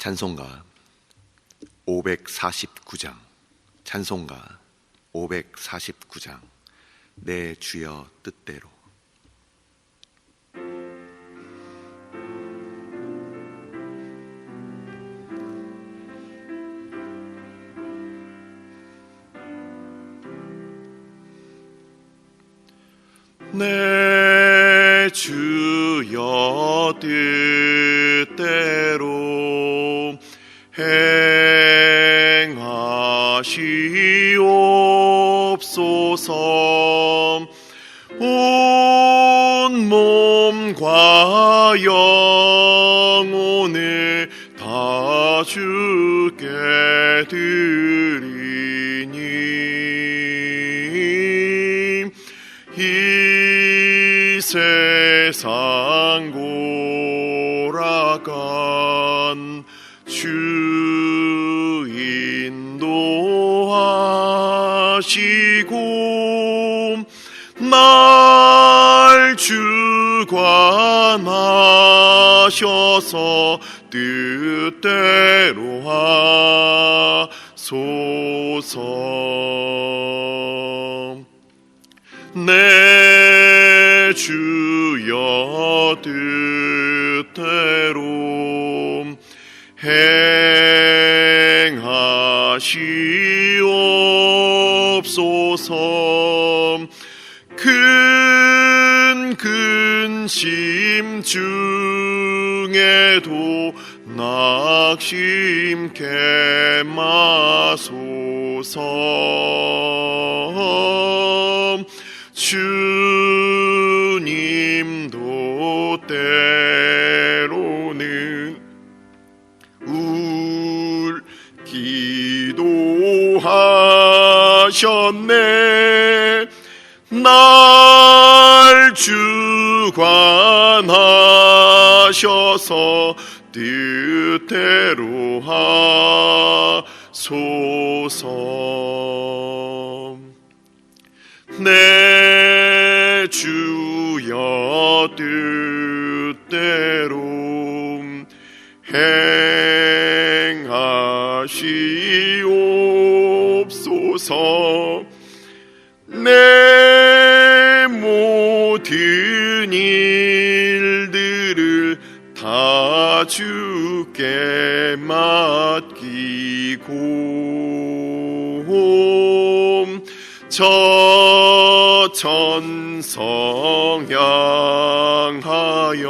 찬송가 549장. 찬송가 549장. 내 주여 뜻대로 세상 고라간 주 인도하시고 날 주관하셔서 뜻대로 하소서. 내 뜻대로 행하시옵소서. 큰 근심 중에도 낙심케 마소서. 주 하셨네. 날 주관하셔서 뜻대로 하소서 맡기고 저 천성 향하여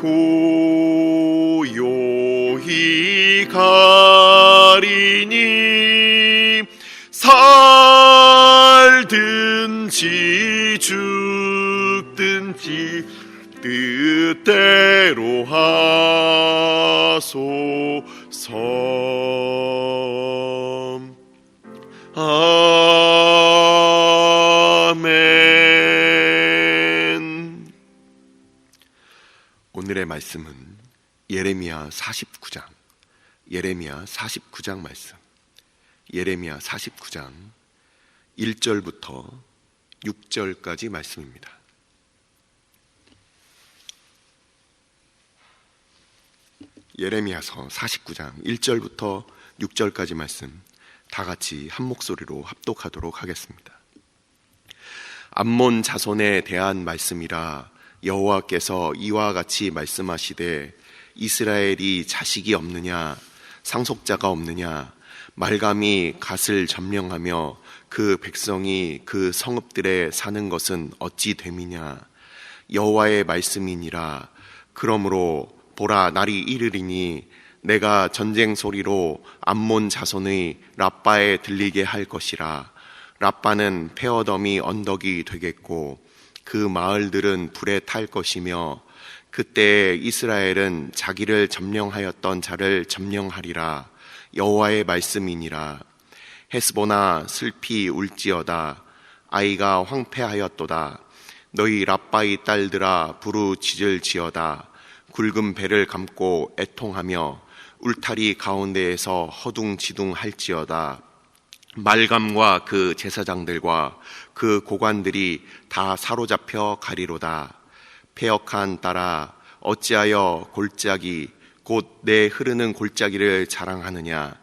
고요히 가리니 살든지 죽든지 뜻대로 하소 서 아멘. 오늘의 말씀은 예레미야 49장, 예레미야 49장 말씀, 예레미야 49장 1절부터 6절까지 말씀입니다. 예레미야서 49장 1절부터 6절까지 말씀 다 같이 한 목소리로 합독하도록 하겠습니다. 암몬 자손에 대한 말씀이라 여호와께서 이와 같이 말씀하시되 이스라엘이 자식이 없느냐 상속자가 없느냐 말감이 갓을 점령하며 그 백성이 그 성읍들에 사는 것은 어찌 됨이냐 여호와의 말씀이니라 그러므로 보라 날이 이르리니 내가 전쟁 소리로 암몬 자손의 라빠에 들리게 할 것이라. 라빠는 페어덤이 언덕이 되겠고 그 마을들은 불에 탈 것이며 그때 이스라엘은 자기를 점령하였던 자를 점령하리라. 여호와의 말씀이니라. 헤스보나 슬피 울지어다. 아이가 황폐하였도다. 너희 라빠의 딸들아 부르짖을지어다 굵은 배를 감고 애통하며 울타리 가운데에서 허둥지둥 할지어다. 말감과 그 제사장들과 그 고관들이 다 사로잡혀 가리로다. 폐역한 딸아 어찌하여 골짜기 곧 내 흐르는 골짜기를 자랑하느냐?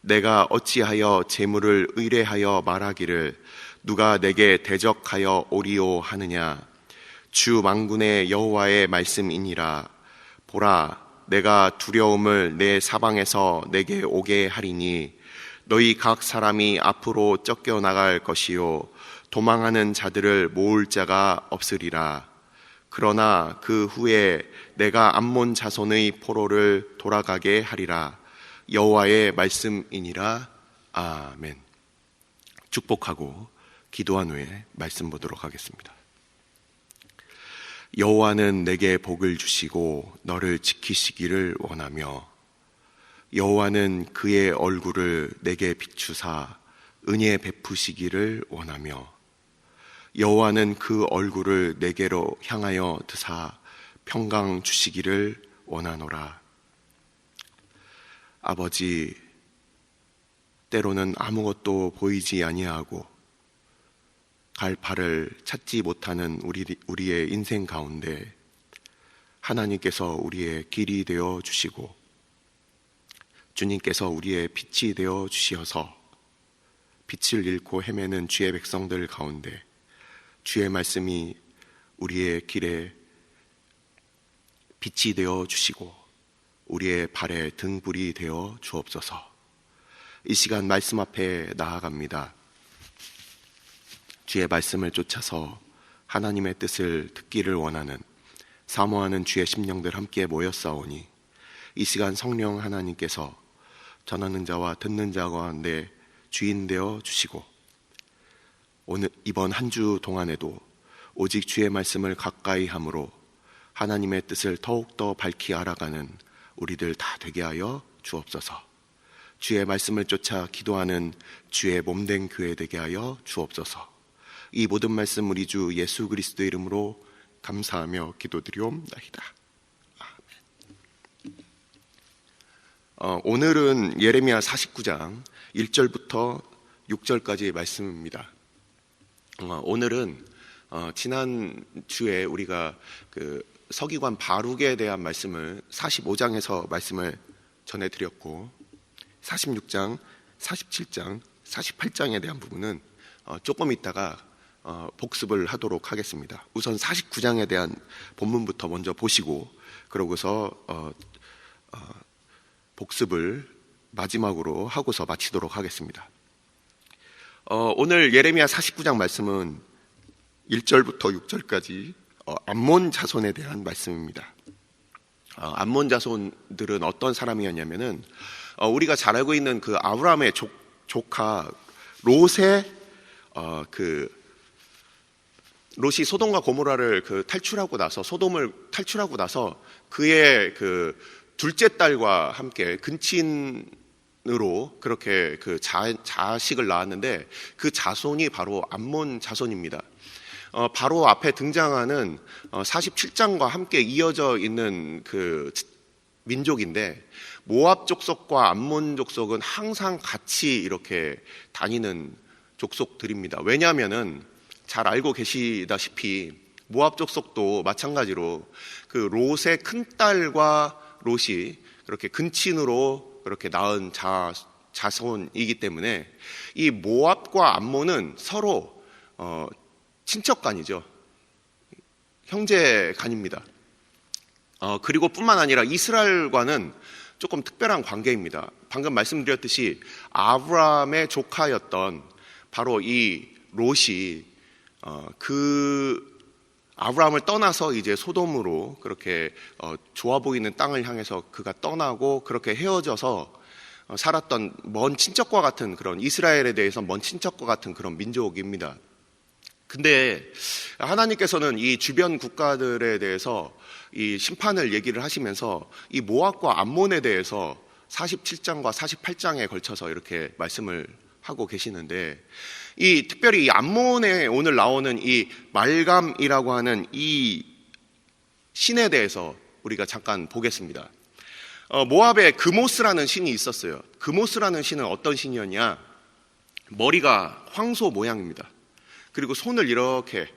내가 어찌하여 재물을 의뢰하여 말하기를 누가 내게 대적하여 오리오 하느냐? 주 망군의 여호와의 말씀이니라 보라 내가 두려움을 내 사방에서 내게 오게 하리니 너희 각 사람이 앞으로 쫓겨 나갈 것이요 도망하는 자들을 모을 자가 없으리라. 그러나 그 후에 내가 암몬 자손의 포로를 돌아가게 하리라. 여호와의 말씀이니라. 아멘. 축복하고 기도한 후에 말씀 보도록 하겠습니다. 여호와는 내게 복을 주시고 너를 지키시기를 원하며 여호와는 그의 얼굴을 내게 비추사 은혜 베푸시기를 원하며 여호와는 그 얼굴을 내게로 향하여 드사 평강 주시기를 원하노라. 아버지 때로는 아무것도 보이지 아니하고 갈 발을 찾지 못하는 우리, 우리의 인생 가운데 하나님께서 우리의 길이 되어 주시고 주님께서 우리의 빛이 되어 주시어서 빛을 잃고 헤매는 주의 백성들 가운데 주의 말씀이 우리의 길에 빛이 되어 주시고 우리의 발에 등불이 되어 주옵소서. 이 시간 말씀 앞에 나아갑니다. 주의 말씀을 쫓아서 하나님의 뜻을 듣기를 원하는 사모하는 주의 심령들 함께 모였사오니 이 시간 성령 하나님께서 전하는 자와 듣는 자 가운데 주인 되어 주시고 오늘 이번 한 주 동안에도 오직 주의 말씀을 가까이 함으로 하나님의 뜻을 더욱더 밝히 알아가는 우리들 다 되게 하여 주옵소서. 주의 말씀을 쫓아 기도하는 주의 몸된 교회 되게 하여 주옵소서. 이 모든 말씀 우리 주 예수 그리스도 이름으로 감사하며 기도드리옵나이다. 아멘. 어, 오늘은 예레미야 49장 1절부터 6절까지의 말씀입니다. 어, 오늘은 어, 지난 주에 우리가 그 서기관 바룩에 대한 말씀을 45장에서 말씀을 전해드렸고 46장, 47장, 48장에 대한 부분은 어, 조금 있다가 어, 복습을 하도록 하겠습니다. 우선 49장에 대한 본문부터 먼저 보시고 그러고서 어, 어, 복습을 마지막으로 하고서 마치도록 하겠습니다. 어, 오늘 예레미야 49장 말씀은 1절부터 6절까지 어, 암몬 자손에 대한 말씀입니다. 어, 암몬 자손들은 어떤 사람이었냐면은 어, 우리가 잘 알고 있는 그 아브라함의 조, 조카 롯의 어, 그 롯이 소돔과 고모라를 그 탈출하고 나서 소돔을 탈출하고 나서 그의 그 둘째 딸과 함께 근친으로 그렇게 그 자, 자식을 낳았는데 그 자손이 바로 암몬 자손입니다. 어, 바로 앞에 등장하는 어, 47장과 함께 이어져 있는 그 민족인데 모압 족속과 암몬 족속은 항상 같이 이렇게 다니는 족속들입니다. 왜냐하면은 잘 알고 계시다시피 모압 족속도 마찬가지로 그 롯의 큰 딸과 롯이 그렇게 근친으로 그렇게 낳은 자 자손이기 때문에 이 모압과 암몬은 서로 어, 친척간이죠. 형제간입니다. 어, 그리고 뿐만 아니라 이스라엘과는 조금 특별한 관계입니다. 방금 말씀드렸듯이 아브라함의 조카였던 바로 이 롯이 어, 그 아브라함을 떠나서 이제 소돔으로 그렇게 어, 좋아 보이는 땅을 향해서 그가 떠나고 그렇게 헤어져서 어, 살았던 먼 친척과 같은 그런 이스라엘에 대해서 먼 친척과 같은 그런 민족입니다. 근데 하나님께서는 이 주변 국가들에 대해서 이 심판을 얘기를 하시면서 이 모압과 암몬에 대해서 47장과 48장에 걸쳐서 이렇게 말씀을 하고 계시는데 이 특별히 이 암몬에 오늘 나오는 이 말감이라고 하는 이 신에 대해서 우리가 잠깐 보겠습니다. 어, 모압에 금오스라는 신이 있었어요. 금오스라는 신은 어떤 신이었냐? 머리가 황소 모양입니다. 그리고 손을 이렇게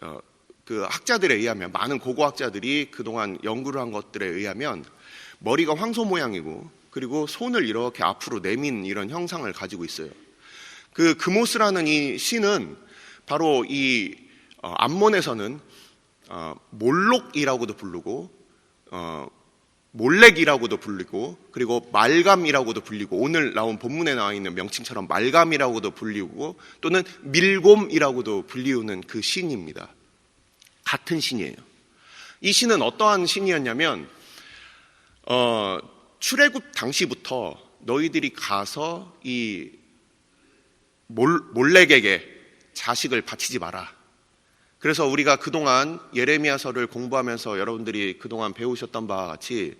어, 그 학자들에 의하면 많은 고고학자들이 그동안 연구를 한 것들에 의하면 머리가 황소 모양이고 그리고 손을 이렇게 앞으로 내민 이런 형상을 가지고 있어요. 그 그모스라는 이 신은 바로 이 어, 암몬에서는 어, 몰록이라고도 부르고 어, 몰렉이라고도 불리고 그리고 말감이라고도 불리고 오늘 나온 본문에 나와 있는 명칭처럼 말감이라고도 불리고 또는 밀곰이라고도 불리우는 그 신입니다. 같은 신이에요. 이 신은 어떠한 신이었냐면 어, 출애굽 당시부터 너희들이 가서 이 몰, 몰렉에게 자식을 바치지 마라. 그래서 우리가 그동안 예레미야서를 공부하면서 여러분들이 그동안 배우셨던 바와 같이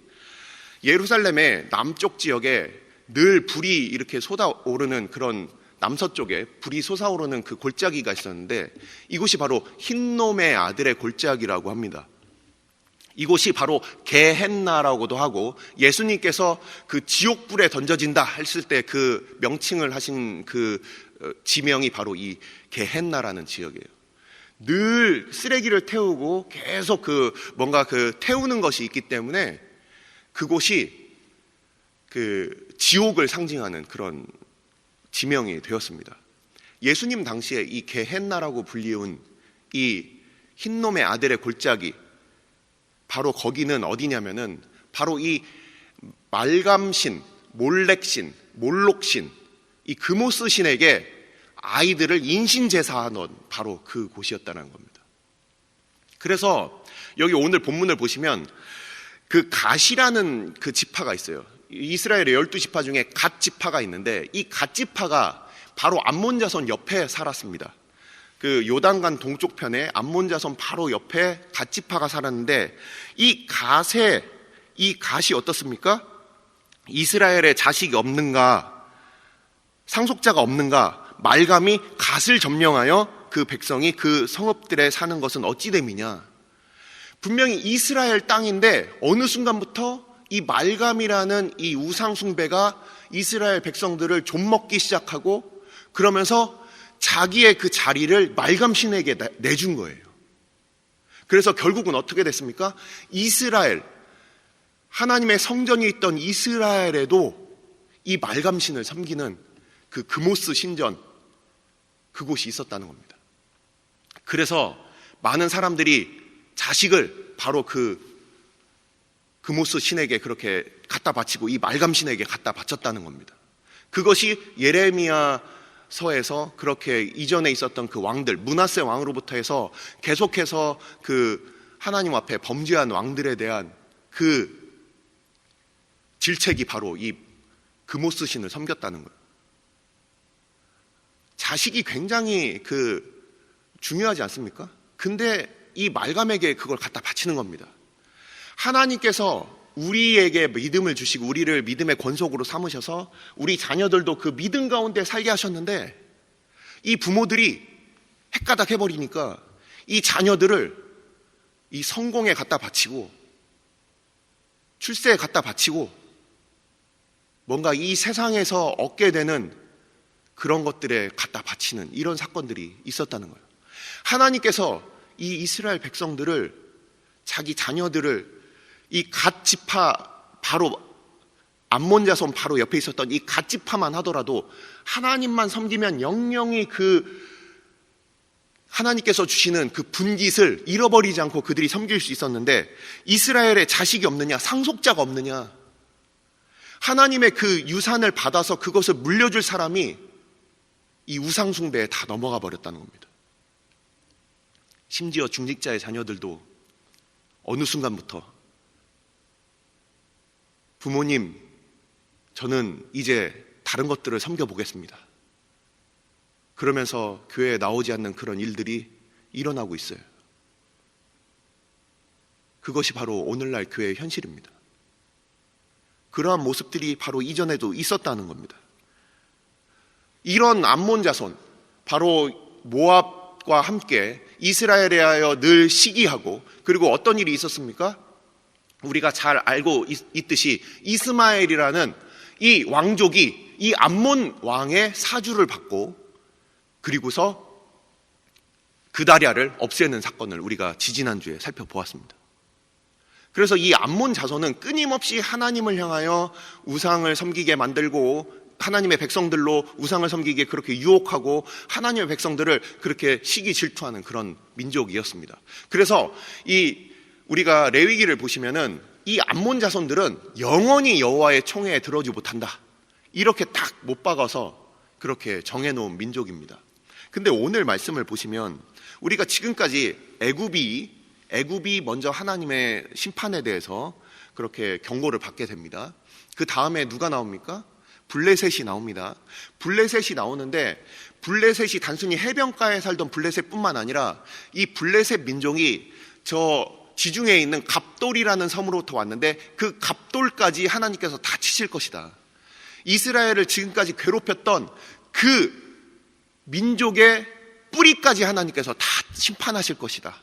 예루살렘의 남쪽 지역에 늘 불이 이렇게 솟아오르는 그런 남서쪽에 불이 솟아오르는 그 골짜기가 있었는데 이곳이 바로 흰놈의 아들의 골짜기라고 합니다. 이곳이 바로 게헨나라고도 하고 예수님께서 그 지옥불에 던져진다 했을 때 그 명칭을 하신 그 어, 지명이 바로 이 게헨나라는 지역이에요. 늘 쓰레기를 태우고 계속 그 뭔가 그 태우는 것이 있기 때문에 그곳이 그 지옥을 상징하는 그런 지명이 되었습니다. 예수님 당시에 이 게헨나라고 불리운 이 흰놈의 아들의 골짜기 바로 거기는 어디냐면은 바로 이 말감신, 몰렉신, 몰록신, 이 금오스 신에게 아이들을 인신제사하던 바로 그 곳이었다는 겁니다. 그래서 여기 오늘 본문을 보시면 그 갓이라는 그 지파가 있어요. 이스라엘의 열두 지파 중에 갓 지파가 있는데 이 갓 지파가 바로 암몬 자손 옆에 살았습니다. 그 요단강 동쪽 편에 암몬 자손 바로 옆에 갓 지파가 살았는데 이 갓의 이 갓이 어떻습니까? 이스라엘의 자식이 없는가? 상속자가 없는가? 말감이 갓을 점령하여 그 백성이 그 성읍들에 사는 것은 어찌 됨이냐? 분명히 이스라엘 땅인데 어느 순간부터 이 말감이라는 이 우상숭배가 이스라엘 백성들을 좀먹기 시작하고 그러면서 자기의 그 자리를 말감신에게 내- 내준 거예요. 그래서 결국은 어떻게 됐습니까? 이스라엘, 하나님의 성전이 있던 이스라엘에도 이 말감신을 섬기는 그 금오스 신전, 그곳이 있었다는 겁니다. 그래서 많은 사람들이 자식을 바로 그 금오스 신에게 그렇게 갖다 바치고 이 말감 신에게 갖다 바쳤다는 겁니다. 그것이 예레미야 서에서 그렇게 이전에 있었던 그 왕들, 문하세 왕으로부터 해서 계속해서 그 하나님 앞에 범죄한 왕들에 대한 그 질책이 바로 이 금오스 신을 섬겼다는 거예요. 자식이 굉장히 그 중요하지 않습니까? 근데 이 말감에게 그걸 갖다 바치는 겁니다. 하나님께서 우리에게 믿음을 주시고 우리를 믿음의 권속으로 삼으셔서 우리 자녀들도 그 믿음 가운데 살게 하셨는데 이 부모들이 헷가닥 해버리니까 이 자녀들을 이 성공에 갖다 바치고 출세에 갖다 바치고 뭔가 이 세상에서 얻게 되는 그런 것들에 갖다 바치는 이런 사건들이 있었다는 거예요. 하나님께서 이 이스라엘 백성들을 자기 자녀들을 이 갓지파 바로 암몬 자손 바로 옆에 있었던 이 갓지파만 하더라도 하나님만 섬기면 영영이 그 하나님께서 주시는 그 분깃을 잃어버리지 않고 그들이 섬길 수 있었는데 이스라엘에 자식이 없느냐 상속자가 없느냐 하나님의 그 유산을 받아서 그것을 물려줄 사람이 이 우상숭배에 다 넘어가 버렸다는 겁니다. 심지어 중직자의 자녀들도 어느 순간부터 부모님, 저는 이제 다른 것들을 섬겨보겠습니다. 그러면서 교회에 나오지 않는 그런 일들이 일어나고 있어요. 그것이 바로 오늘날 교회의 현실입니다. 그러한 모습들이 바로 이전에도 있었다는 겁니다. 이런 암몬 자손, 바로 모압과 함께 이스라엘에 하여 늘 시기하고 그리고 어떤 일이 있었습니까? 우리가 잘 알고 있, 듯이 이스마엘이라는 이 왕족이 이 암몬 왕의 사주를 받고 그리고서 그다리아를 없애는 사건을 우리가 지지난주에 살펴보았습니다. 그래서 이 암몬 자손은 끊임없이 하나님을 향하여 우상을 섬기게 만들고 하나님의 백성들로 우상을 섬기게 그렇게 유혹하고 하나님의 백성들을 그렇게 시기 질투하는 그런 민족이었습니다. 그래서 이 우리가 레위기를 보시면은 이 암몬 자손들은 영원히 여호와의 총회에 들어오지 못한다. 이렇게 딱 못 박아서 그렇게 정해놓은 민족입니다. 근데 오늘 말씀을 보시면 우리가 지금까지 애굽이 애굽이 먼저 하나님의 심판에 대해서 그렇게 경고를 받게 됩니다. 그 다음에 누가 나옵니까? 블레셋이 나옵니다. 블레셋이 나오는데 블레셋이 단순히 해변가에 살던 블레셋뿐만 아니라 이 블레셋 민족이 저 지중해에 있는 갑돌이라는 섬으로부터 왔는데 그 갑돌까지 하나님께서 다 치실 것이다. 이스라엘을 지금까지 괴롭혔던 그 민족의 뿌리까지 하나님께서 다 심판하실 것이다.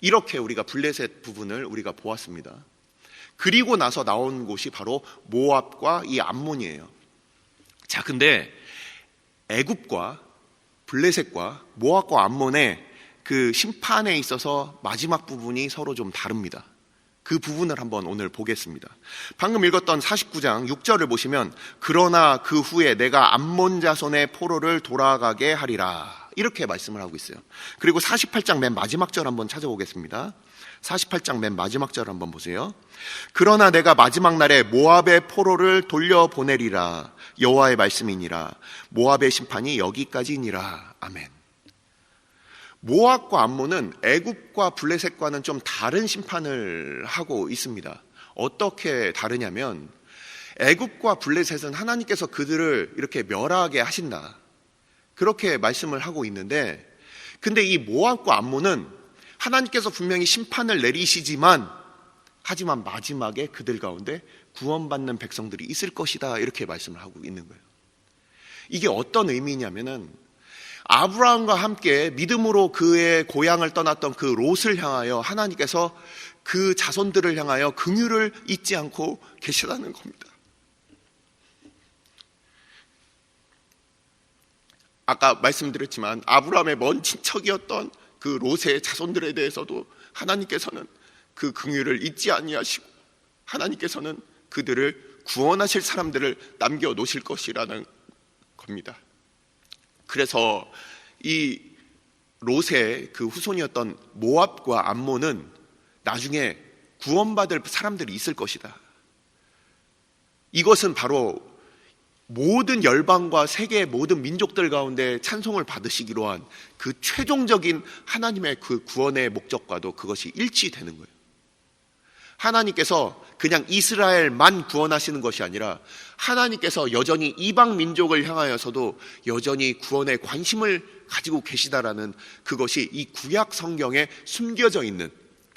이렇게 우리가 블레셋 부분을 우리가 보았습니다. 그리고 나서 나온 곳이 바로 모압과 이 암몬이에요. 자, 근데 애굽과 블레셋과 모압과 암몬의 그 심판에 있어서 마지막 부분이 서로 좀 다릅니다. 그 부분을 한번 오늘 보겠습니다. 방금 읽었던 49장 6절을 보시면 그러나 그 후에 내가 암몬 자손의 포로를 돌아가게 하리라. 이렇게 말씀을 하고 있어요. 그리고 48장 맨 마지막 절 한번 찾아보겠습니다. 48장 맨 마지막 절 한번 보세요. 그러나 내가 마지막 날에 모압의 포로를 돌려보내리라. 여호와의 말씀이니라. 모압의 심판이 여기까지니라. 아멘. 모압과 암몬은 애굽과 블레셋과는 좀 다른 심판을 하고 있습니다. 어떻게 다르냐면 애굽과 블레셋은 하나님께서 그들을 이렇게 멸하게 하신다. 그렇게 말씀을 하고 있는데 근데 이 모압과 암몬은 하나님께서 분명히 심판을 내리시지만 하지만 마지막에 그들 가운데 구원받는 백성들이 있을 것이다. 이렇게 말씀을 하고 있는 거예요. 이게 어떤 의미냐면은 아브라함과 함께 믿음으로 그의 고향을 떠났던 그 롯을 향하여 하나님께서 그 자손들을 향하여 긍휼을 잊지 않고 계시다는 겁니다. 아까 말씀드렸지만 아브라함의 먼 친척이었던 그 롯의 자손들에 대해서도 하나님께서는 그 긍휼을 잊지 아니하시고 하나님께서는 그들을 구원하실 사람들을 남겨 놓으실 것이라는 겁니다. 그래서 이 롯의 그 후손이었던 모압과 암몬은 나중에 구원받을 사람들이 있을 것이다. 이것은 바로 모든 열방과 세계의 모든 민족들 가운데 찬송을 받으시기로 한 그 최종적인 하나님의 그 구원의 목적과도 그것이 일치되는 거예요. 하나님께서 그냥 이스라엘만 구원하시는 것이 아니라 하나님께서 여전히 이방 민족을 향하여서도 여전히 구원에 관심을 가지고 계시다라는 그것이 이 구약 성경에 숨겨져 있는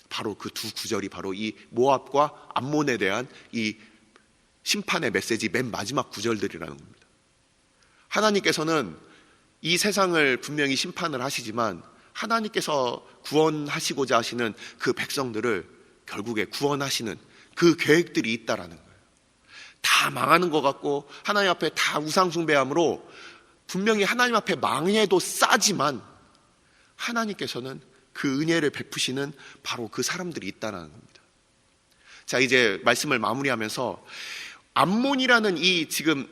바로 그 두 구절이 바로 이 모압과 암몬에 대한 이 심판의 메시지 맨 마지막 구절들이라는 겁니다. 하나님께서는 이 세상을 분명히 심판을 하시지만 하나님께서 구원하시고자 하시는 그 백성들을 결국에 구원하시는 그 계획들이 있다라는 거예요. 다 망하는 것 같고 하나님 앞에 다 우상숭배함으로 분명히 하나님 앞에 망해도 싸지만 하나님께서는 그 은혜를 베푸시는 바로 그 사람들이 있다는 겁니다. 자, 이제 말씀을 마무리하면서 암몬이라는 이 지금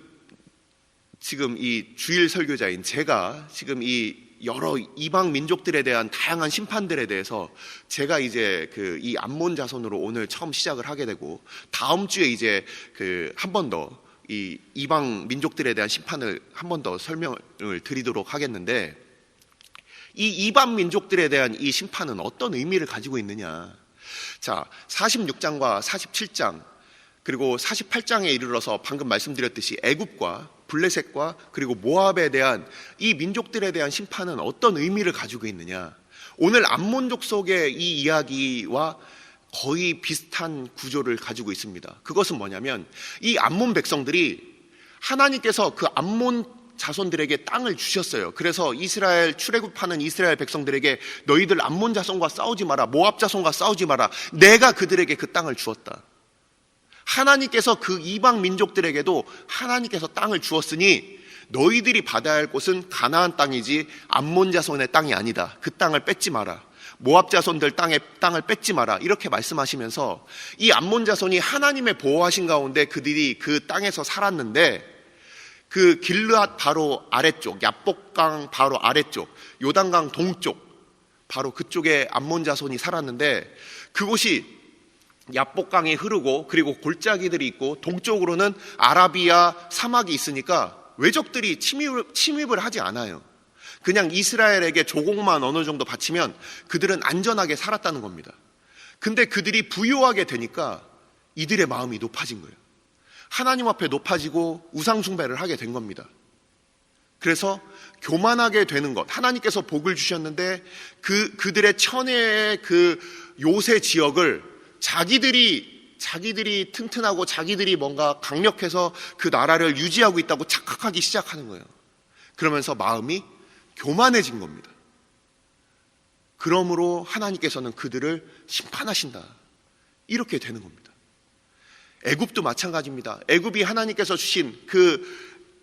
지금 이 주일 설교자인 제가 지금 이 여러 이방 민족들에 대한 다양한 심판들에 대해서 제가 이제 그 이 암몬 자손으로 오늘 처음 시작을 하게 되고 다음 주에 이제 그 한 번 더 이 이방 민족들에 대한 심판을 한 번 더 설명을 드리도록 하겠는데 이 이방 민족들에 대한 이 심판은 어떤 의미를 가지고 있느냐? 자, 46장과 47장 그리고 48장에 이르러서 방금 말씀드렸듯이 애굽과 블레셋과 그리고 모압에 대한 이 민족들에 대한 심판은 어떤 의미를 가지고 있느냐? 오늘 암몬족 속의 이 이야기와 거의 비슷한 구조를 가지고 있습니다. 그것은 뭐냐면 이 암몬 백성들이 하나님께서 그 암몬 자손들에게 땅을 주셨어요. 그래서 이스라엘 출애굽하는 이스라엘 백성들에게 너희들 암몬 자손과 싸우지 마라. 모압 자손과 싸우지 마라. 내가 그들에게 그 땅을 주었다. 하나님께서 그 이방 민족들에게도 하나님께서 땅을 주었으니 너희들이 받아야 할 곳은 가나안 땅이지 암몬 자손의 땅이 아니다. 그 땅을 뺏지 마라. 모압 자손들 땅에 땅을 뺏지 마라 이렇게 말씀하시면서 이 암몬 자손이 하나님의 보호하신 가운데 그들이 그 땅에서 살았는데 그 길르앗 바로 아래쪽 야복강 바로 아래쪽 요단강 동쪽 바로 그쪽에 암몬 자손이 살았는데 그곳이 야복강이 흐르고 그리고 골짜기들이 있고 동쪽으로는 아라비아 사막이 있으니까 외적들이 침입을, 침입을 하지 않아요. 그냥 이스라엘에게 조공만 어느 정도 바치면 그들은 안전하게 살았다는 겁니다. 근데 그들이 부유하게 되니까 이들의 마음이 높아진 거예요. 하나님 앞에 높아지고 우상숭배를 하게 된 겁니다. 그래서 교만하게 되는 것. 하나님께서 복을 주셨는데 그, 그들의 천혜의 그 요새 지역을 자기들이, 자기들이 튼튼하고 자기들이 뭔가 강력해서 그 나라를 유지하고 있다고 착각하기 시작하는 거예요. 그러면서 마음이 교만해진 겁니다. 그러므로 하나님께서는 그들을 심판하신다. 이렇게 되는 겁니다. 애굽도 마찬가지입니다. 애굽이 하나님께서 주신 그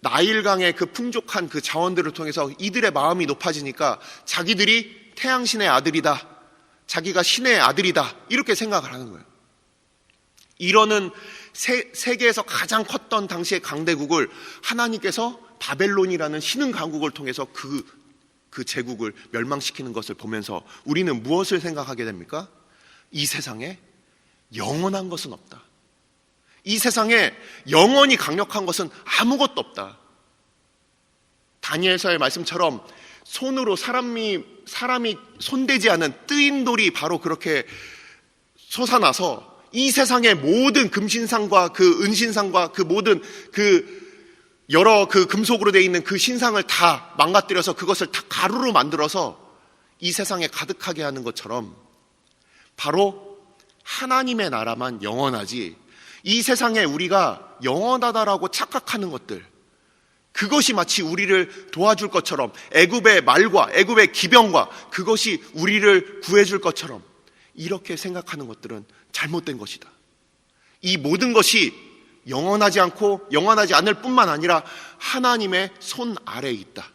나일강의 그 풍족한 그 자원들을 통해서 이들의 마음이 높아지니까 자기들이 태양신의 아들이다. 자기가 신의 아들이다. 이렇게 생각을 하는 거예요. 이러는 세, 세계에서 가장 컸던 당시의 강대국을 하나님께서 바벨론이라는 신흥 강국을 통해서 그, 그 제국을 멸망시키는 것을 보면서 우리는 무엇을 생각하게 됩니까? 이 세상에 영원한 것은 없다. 이 세상에 영원히 강력한 것은 아무것도 없다. 다니엘서의 말씀처럼 손으로 사람이 사람이 손대지 않은 뜨인 돌이 바로 그렇게 솟아나서 이 세상의 모든 금신상과 그 은신상과 그 모든 그 여러 그 금속으로 되어 있는 그 신상을 다 망가뜨려서 그것을 다 가루로 만들어서 이 세상에 가득하게 하는 것처럼 바로 하나님의 나라만 영원하지 이 세상에 우리가 영원하다라고 착각하는 것들 그것이 마치 우리를 도와줄 것처럼 애굽의 말과 애굽의 기병과 그것이 우리를 구해줄 것처럼 이렇게 생각하는 것들은 잘못된 것이다. 이 모든 것이 영원하지 않고 영원하지 않을 뿐만 아니라 하나님의 손 아래에 있다.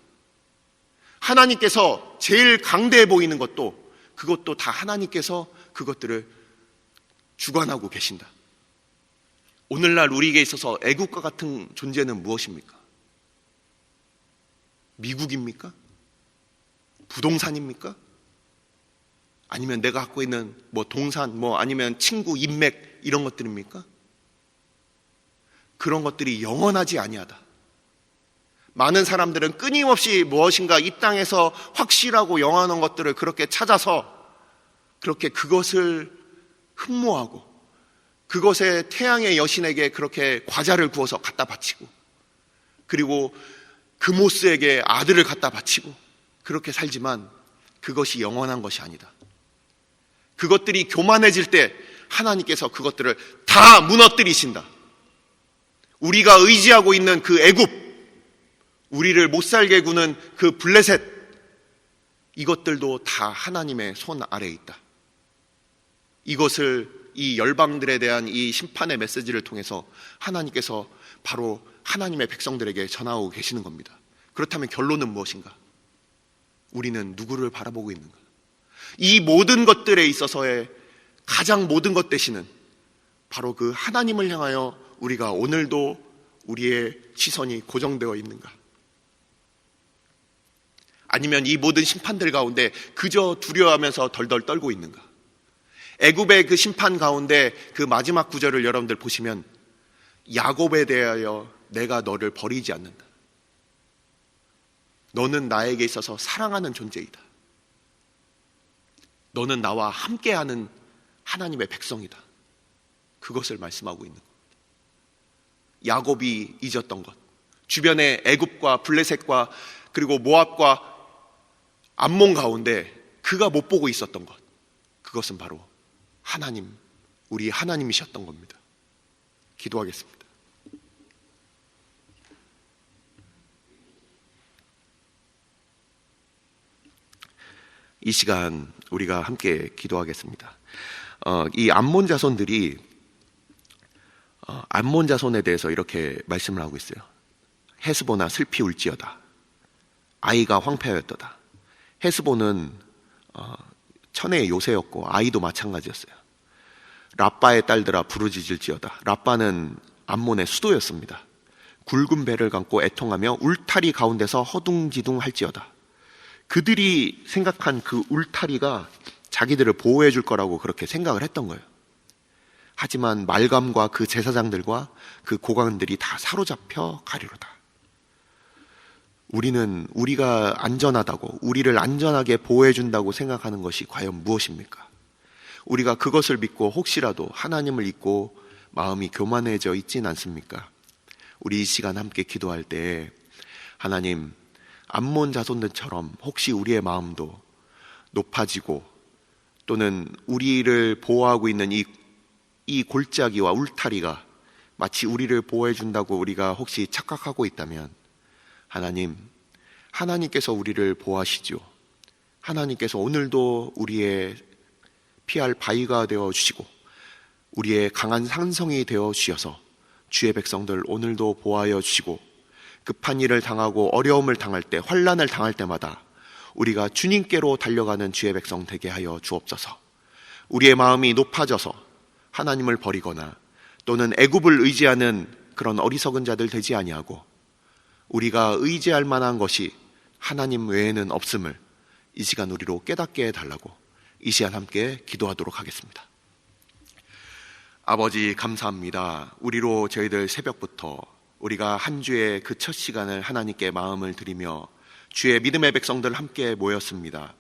하나님께서 제일 강대해 보이는 것도 그것도 다 하나님께서 그것들을 주관하고 계신다. 오늘날 우리에게 있어서 애국과 같은 존재는 무엇입니까? 미국입니까? 부동산입니까? 아니면 내가 갖고 있는 뭐 동산, 뭐 아니면 친구, 인맥 이런 것들입니까? 그런 것들이 영원하지 아니하다. 많은 사람들은 끊임없이 무엇인가 이 땅에서 확실하고 영원한 것들을 그렇게 찾아서 그렇게 그것을 흠모하고 그것에 태양의 여신에게 그렇게 과자를 구워서 갖다 바치고 그리고 그모스에게 아들을 갖다 바치고 그렇게 살지만 그것이 영원한 것이 아니다. 그것들이 교만해질 때 하나님께서 그것들을 다 무너뜨리신다. 우리가 의지하고 있는 그 애굽, 우리를 못 살게 구는 그 블레셋, 이것들도 다 하나님의 손 아래에 있다. 이것을 이 열방들에 대한 이 심판의 메시지를 통해서 하나님께서 바로 하나님의 백성들에게 전하고 계시는 겁니다. 그렇다면 결론은 무엇인가? 우리는 누구를 바라보고 있는가? 이 모든 것들에 있어서의 가장 모든 것 대신은 바로 그 하나님을 향하여 우리가 오늘도 우리의 시선이 고정되어 있는가? 아니면 이 모든 심판들 가운데 그저 두려워하면서 덜덜 떨고 있는가? 애굽의 그 심판 가운데 그 마지막 구절을 여러분들 보시면 야곱에 대하여 내가 너를 버리지 않는다. 너는 나에게 있어서 사랑하는 존재이다. 너는 나와 함께하는 하나님의 백성이다. 그것을 말씀하고 있는 것. 야곱이 잊었던 것. 주변의 애굽과 블레셋과 그리고 모압과 암몬 가운데 그가 못 보고 있었던 것. 그것은 바로 하나님, 우리 하나님이셨던 겁니다. 기도하겠습니다. 이 시간 우리가 함께 기도하겠습니다. 어, 이 암몬 자손들이 어, 암몬 자손에 대해서 이렇게 말씀을 하고 있어요. 헤스보나 슬피 울지어다. 아이가 황폐하였도다. 헤스보는 어, 천혜의 요새였고 아이도 마찬가지였어요. 라빠의 딸들아 부르짖을지어다. 라빠는 암몬의 수도였습니다. 굵은 배를 감고 애통하며 울타리 가운데서 허둥지둥 할지어다. 그들이 생각한 그 울타리가 자기들을 보호해 줄 거라고 그렇게 생각을 했던 거예요. 하지만 말감과 그 제사장들과 그 고관들이 다 사로잡혀 가리로다. 우리는 우리가 안전하다고, 우리를 안전하게 보호해 준다고 생각하는 것이 과연 무엇입니까? 우리가 그것을 믿고 혹시라도 하나님을 잊고 마음이 교만해져 있진 않습니까? 우리 이 시간 함께 기도할 때 하나님 암몬 자손들처럼 혹시 우리의 마음도 높아지고 또는 우리를 보호하고 있는 이, 이 골짜기와 울타리가 마치 우리를 보호해 준다고 우리가 혹시 착각하고 있다면 하나님, 하나님께서 우리를 보호하시죠. 하나님께서 오늘도 우리의 피할 바위가 되어 주시고 우리의 강한 산성이 되어 주셔서 주의 백성들 오늘도 보호하여 주시고 급한 일을 당하고 어려움을 당할 때 환란을 당할 때마다 우리가 주님께로 달려가는 주의 백성 되게 하여 주옵소서. 우리의 마음이 높아져서 하나님을 버리거나 또는 애굽을 의지하는 그런 어리석은 자들 되지 아니하고 우리가 의지할 만한 것이 하나님 외에는 없음을 이 시간 우리로 깨닫게 해달라고 이 시간 함께 기도하도록 하겠습니다. 아버지 감사합니다. 우리로 저희들 새벽부터 우리가 한 주의 그 첫 시간을 하나님께 마음을 드리며 주의 믿음의 백성들 함께 모였습니다.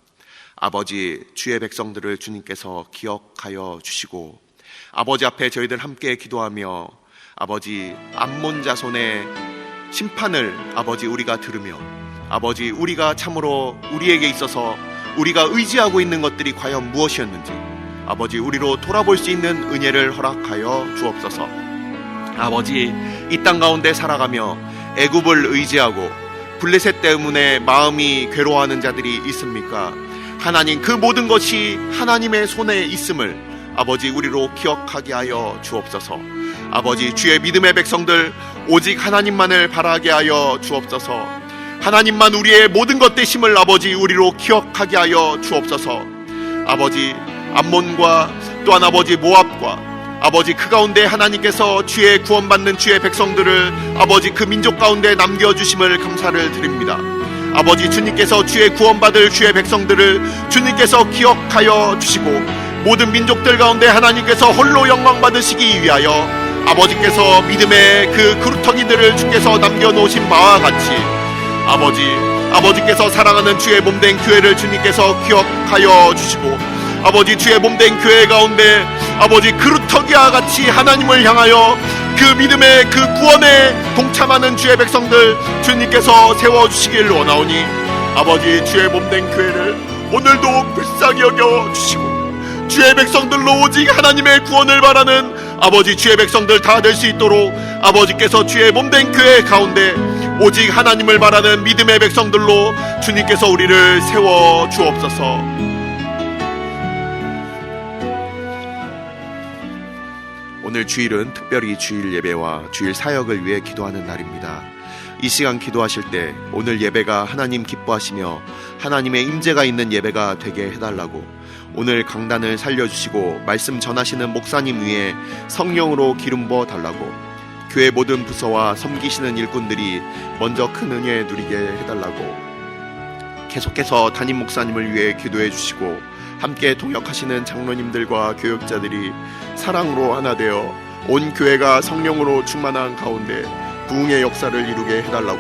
아버지 주의 백성들을 주님께서 기억하여 주시고 아버지 앞에 저희들 함께 기도하며 아버지 암몬 자손의 심판을 아버지 우리가 들으며 아버지 우리가 참으로 우리에게 있어서 우리가 의지하고 있는 것들이 과연 무엇이었는지 아버지 우리로 돌아볼 수 있는 은혜를 허락하여 주옵소서. 아버지 이 땅 가운데 살아가며 애굽을 의지하고 블레셋 때문에 마음이 괴로워하는 자들이 있습니까? 하나님 그 모든 것이 하나님의 손에 있음을 아버지 우리로 기억하게 하여 주옵소서. 아버지 주의 믿음의 백성들 오직 하나님만을 바라게 하여 주옵소서. 하나님만 우리의 모든 것 되심을 아버지 우리로 기억하게 하여 주옵소서. 아버지 암몬과 또한 아버지 모압과 아버지 그 가운데 하나님께서 주의 구원받는 주의 백성들을 아버지 그 민족 가운데 남겨주심을 감사를 드립니다. 아버지 주님께서 주의 구원받을 주의 백성들을 주님께서 기억하여 주시고 모든 민족들 가운데 하나님께서 홀로 영광 받으시기 위하여 아버지께서 믿음의 그 그루터기들을 주께서 남겨놓으신 바와 같이 아버지 아버지께서 사랑하는 주의 몸된 교회를 주님께서 기억하여 주시고 아버지 주의 몸된 교회 가운데 아버지 그루터기와 같이 하나님을 향하여 그 믿음의 그 구원에 동참하는 주의 백성들 주님께서 세워주시길 원하오니 아버지 주의 몸된 교회를 오늘도 불쌍히 여겨 주시고 주의 백성들로 오직 하나님의 구원을 바라는 아버지 주의 백성들 다 될 수 있도록 아버지께서 주의 몸된 교회 가운데 오직 하나님을 바라는 믿음의 백성들로 주님께서 우리를 세워 주옵소서. 오늘 주일은 특별히 주일 예배와 주일 사역을 위해 기도하는 날입니다. 이 시간 기도하실 때 오늘 예배가 하나님 기뻐하시며 하나님의 임재가 있는 예배가 되게 해달라고 오늘 강단을 살려주시고 말씀 전하시는 목사님 위에 성령으로 기름 부어 달라고 교회 모든 부서와 섬기시는 일꾼들이 먼저 큰 은혜 누리게 해달라고 계속해서 담임 목사님을 위해 기도해 주시고 함께 동역하시는 장로님들과 교역자들이 사랑으로 하나 되어 온 교회가 성령으로 충만한 가운데 부흥의 역사를 이루게 해달라고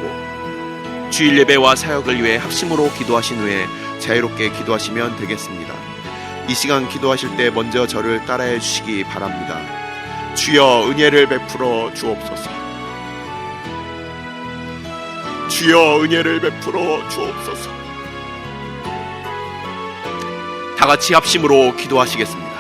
주일 예배와 사역을 위해 합심으로 기도하신 후에 자유롭게 기도하시면 되겠습니다. 이 시간 기도하실 때 먼저 저를 따라해 주시기 바랍니다. 주여 은혜를 베풀어 주옵소서. 주여 은혜를 베풀어 주옵소서. 다 같이 합심으로 기도하시겠습니다.